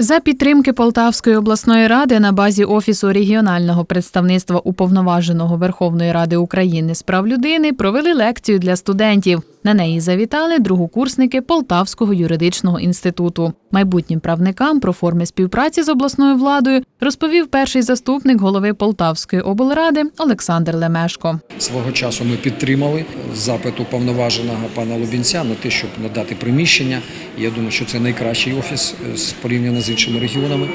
За підтримки Полтавської обласної ради на базі Офісу регіонального представництва уповноваженого Верховної Ради України з прав людини провели лекцію для студентів. На неї завітали другокурсники Полтавського юридичного інституту. Майбутнім правникам про форми співпраці з обласною владою розповів перший заступник голови Полтавської облради Олександр Лемешко. Свого часу ми підтримали запит уповноваженого пана Лубінця на те, щоб надати приміщення. Я думаю, що це найкращий офіс е, порівняно з іншими регіонами.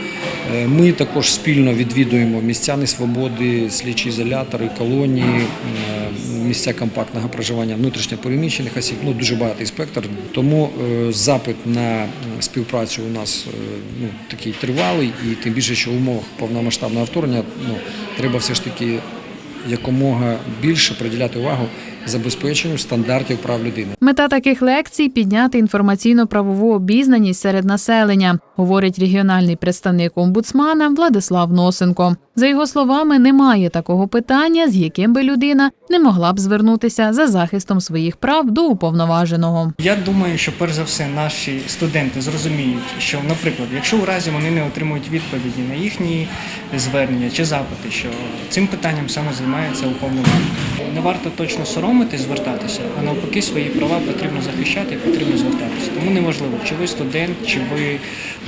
Е, Ми також спільно відвідуємо місця несвободи, слідчі ізолятори, колонії, е, місця компактного проживання внутрішньопереміщених осіб. Ну дуже багатий спектр. Тому е, запит на співпрацю у нас е, ну такий тривалий, і тим більше, що в умовах повномасштабного вторгнення ну треба все ж таки якомога більше приділяти увагу забезпеченню стандартів прав людини. Мета таких лекцій підняти інформаційно-правову обізнаність серед населення, говорить регіональний представник омбудсмана Владислав Носенко. За його словами, немає такого питання, з яким би людина не могла б звернутися за захистом своїх прав до уповноваженого. Я думаю, що перш за все наші студенти зрозуміють, що, наприклад, якщо у разі вони не отримують відповіді на їхні звернення чи запити, що цим питанням саме займається уповноважений. Не варто точно соромитись, звертатися, а навпаки, свої права потрібно захищати потрібно звертатися. Тому неважливо, чи ви студент, чи ви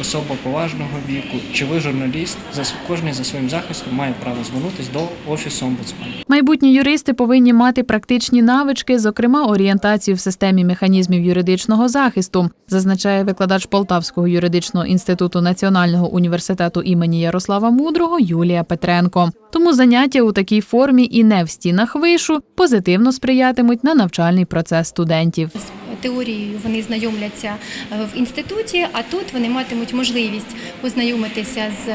особа поважного віку, чи ви журналіст, за кожен за своїм захистом має право звернутися до офісу омбудсмана. Майбутні юристи повинні мати практичні навички, зокрема орієнтацію в системі механізмів юридичного захисту, зазначає викладач Полтавського юридичного інституту Національного університету імені Ярослава Мудрого Юлія Петренко. Тому заняття у такій формі і не в стінах вишу позитивно сприятимуть на навчальний процес студентів. Теорією вони знайомляться е, в інституті, а тут вони матимуть можливість познайомитися з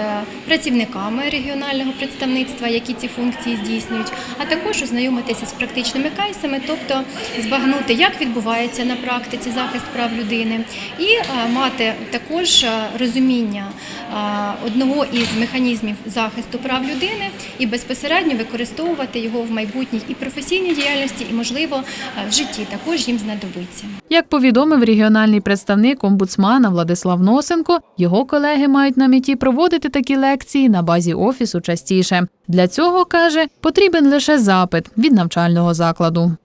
працівниками регіонального представництва, які ці функції здійснюють, а також ознайомитися з практичними кейсами, тобто збагнути, як відбувається на практиці захист прав людини, і е, мати також е, розуміння е, одного із механізмів захисту прав людини і безпосередньо використовувати його в майбутній і професійній діяльності, і можливо е, в житті також їм знадобиться. Як повідомив регіональний представник омбудсмана Владислав Носенко, його колеги мають на меті проводити такі лекції на базі офісу частіше. Для цього каже, потрібен лише запит від навчального закладу.